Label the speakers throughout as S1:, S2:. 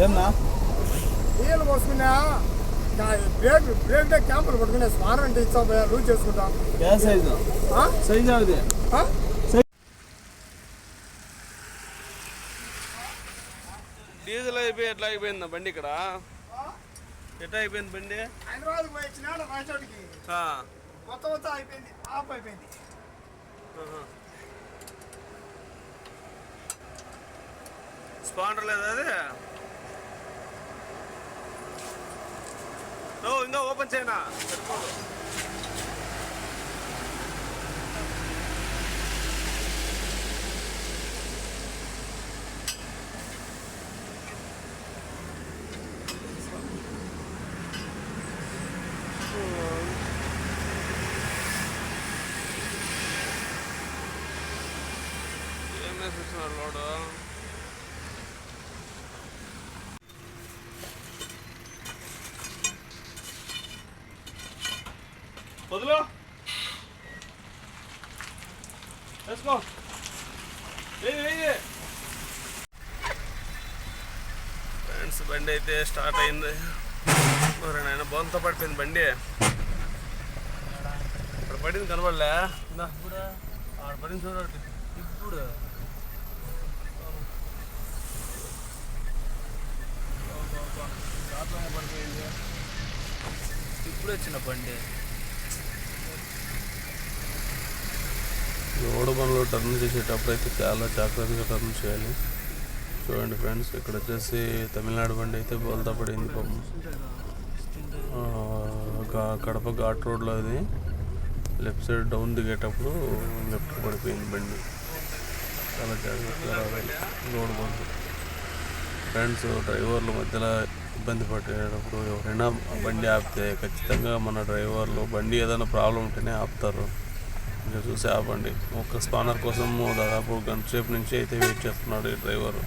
S1: ఏమన్నా? నీళ్ళు పోసుకున్నా break break day క్యాంపులు పట్టుకునే స్మారం అంటే ఇచ్చాం లూజ్ చేసుకుంటాం.
S2: ఏ సైజు? సైజు అది డీజిల్ అయిపోయి ఎట్లా అయిపోయింది బండి ఇక్కడ? ఎట్లా అయిపోయింది బండి?
S1: హైదరాబాద్ పోయి ఇచ్చిన
S2: రాచోటికి
S1: మొత్తం అయిపోయింది ఆఫ్ అయిపోయింది.
S2: స్పాండర్ లేదా అది? ఓ ఇంకా ఓపెన్ చేయనా సరిపోదు ఏం వేసేస్తున్నారు లోడు వదిలో. వేసుకో. ఫ్రెండ్స్ బండి అయితే స్టార్ట్ అయింది. మరి నాయన బొంత పడిపోయింది బండి. ఇక్కడ పడింది కనబడలే. ఇప్పుడు ఆడ పడింది చూడండి ఇప్పుడు. పడిపోయింది
S3: ఇప్పుడు వచ్చిన బండి.
S2: రోడ్డు పనులు టర్న్ చేసేటప్పుడు అయితే చాలా జాగ్రత్తగా టర్న్ చేయాలి. చూడండి ఫ్రెండ్స్ ఇక్కడ వచ్చేసి తమిళనాడు బండి అయితే బోల్తా పడింది పాపం. కడప ఘాట్ రోడ్లో అది. లెఫ్ట్ సైడ్ డౌన్ దిగేటప్పుడు లెఫ్ట్ పడిపోయింది బండి. చాలా జాగ్రత్తగా రావాలి రోడ్ బండి ఫ్రెండ్స్ డ్రైవర్ల మధ్యలో ఇబ్బంది పడేటప్పుడు ఎవరైనా బండి ఆపితే ఖచ్చితంగా మన డ్రైవర్లు బండి ఏదైనా ప్రాబ్లం ఉంటేనే ఆపుతారు. ఇంకా చూసి ఆపండి. ఒక్క స్పానర్ కోసం దాదాపు గంట సేపు నుంచి అయితే వెయిట్ చేస్తున్నాడు ఈ డ్రైవర్.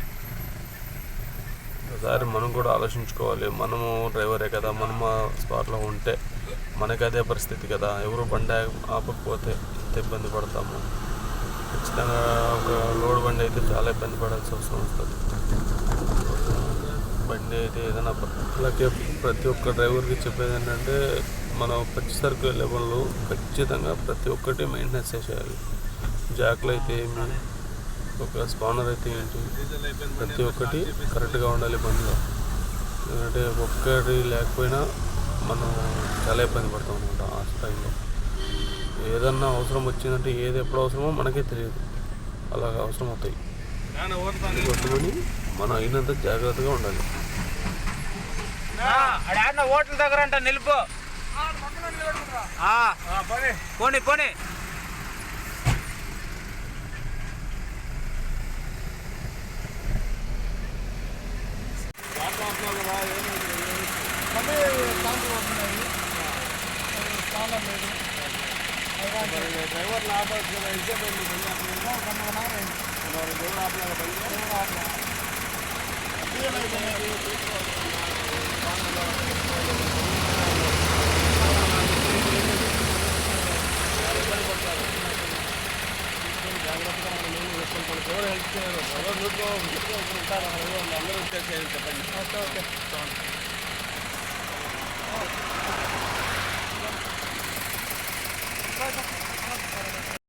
S2: ఒకసారి మనం కూడా ఆలోచించుకోవాలి. మనము డ్రైవరే కదా మనం ఆ స్పాట్లో ఉంటే మనకి అదే పరిస్థితి కదా. ఎవరు బండి ఆపకపోతే ఎంత ఇబ్బంది పడతాము. ఖచ్చితంగా ఒక లోడ్ బండి అయితే చాలా ఇబ్బంది పడాల్సి అవసరం వస్తుంది బండి అయితే ఏదైనా అలాగే ప్రతి ఒక్క డ్రైవర్కి చెప్పేది ఏంటంటే మనం పచ్చి సరుకు వెళ్ళే వాళ్ళు ఖచ్చితంగా ప్రతి ఒక్కటి మెయింటెనెన్స్ చేయాలి జాక్లు అయితే ఏమి ఒక స్పానర్ అయితే ఏంటి ప్రతి ఒక్కటి కరెక్ట్గా ఉండాలి బండిలో ఎందుకంటే ఒక్కటి లేకపోయినా మనం చాలా ఇబ్బంది పడతాం అనమాట ఆ టైంలో. ఏదన్నా అవసరం వచ్చిందంటే ఏది ఎప్పుడు అవసరమో మనకే తెలియదు. అలాగ అవసరం అవుతాయి అందుకోసమని మనం అయినంత జాగ్రత్తగా ఉండాలి.
S3: ఆడ హోటల్ దగ్గర అంట నిలుపు. ఆ, పోనీ పోనీ.
S1: మళ్ళీ ట్యాంకులు వస్తున్నాయి చాలా లేదు
S2: కదా ఎంతసేపు అయింది బండి ఆపలేదు? ఎవరు హెల్ప్ చేయరు ఎవరు నూరుకో నూరుకో ఉంటారు అందరూ వచ్చేసేయండి చెప్పండి
S1: ఓకే ఓకే